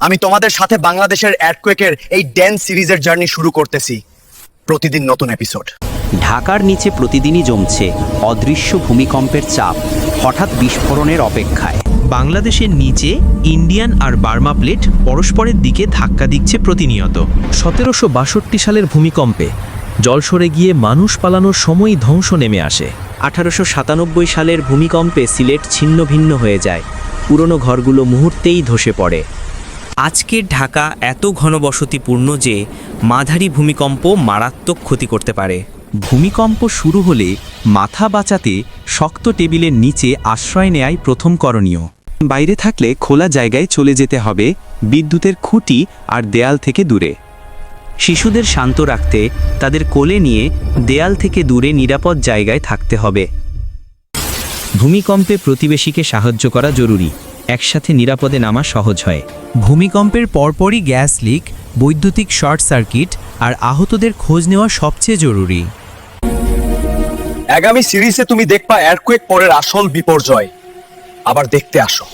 আমি তোমাদের সাথে বাংলাদেশের অ্যাডকোয়েকের এই ড্যান্স সিরিজের জার্নি শুরু করতেছি। প্রতিদিন নতুন এপিসোড ঢাকার নিচে প্রতিদিনই জমছে অদৃশ্য ভূমিকম্পের চাপ, হঠাৎ বিস্ফোরণের অপেক্ষায়। বাংলাদেশের নিচে ইন্ডিয়ান আর বার্মা প্লেট পরস্পরের দিকে ধাক্কা দিচ্ছে প্রতিনিয়ত। সতেরোশো বাষট্টি সালের ভূমিকম্পে জল সরে গিয়ে মানুষ পালানোর সময়ই ধ্বংস নেমে আসে। আঠারোশো সাতানব্বই সালের ভূমিকম্পে সিলেট ছিন্ন ভিন্ন হয়ে যায়। পুরনো ঘরগুলো মুহূর্তেই ধসে পড়ে। আজকের ঢাকা এত ঘনবসতিপূর্ণ যে মাঝারি ভূমিকম্প মারাত্মক ক্ষতি করতে পারে। ভূমিকম্প শুরু হলে মাথা বাঁচাতে শক্ত টেবিলের নিচে আশ্রয় নেয়াই প্রথম করণীয়। বাইরে থাকলে খোলা জায়গায় চলে যেতে হবে, বিদ্যুতের খুঁটি আর দেয়াল থেকে দূরে। শিশুদের শান্ত রাখতে, তাদের কোলে নিয়ে দেয়াল থেকে দূরে নিরাপদ জায়গায় থাকতে হবে। ভূমিকম্পে প্রতিবেশীকে সাহায্য করা জরুরি। একসাথে নিরাপদে নামা সহজ হয়। ভূমিকম্পের পরপরই গ্যাস লিক, বৈদ্যুতিক শর্ট সার্কিট আর আহতদের খোঁজ নেওয়া সবচেয়ে জরুরি। আগামী সিরিজে তুমি দেখবা অ্যাডকোয়েক পরের আসল বিপর্যয়। আবার দেখতে আসো।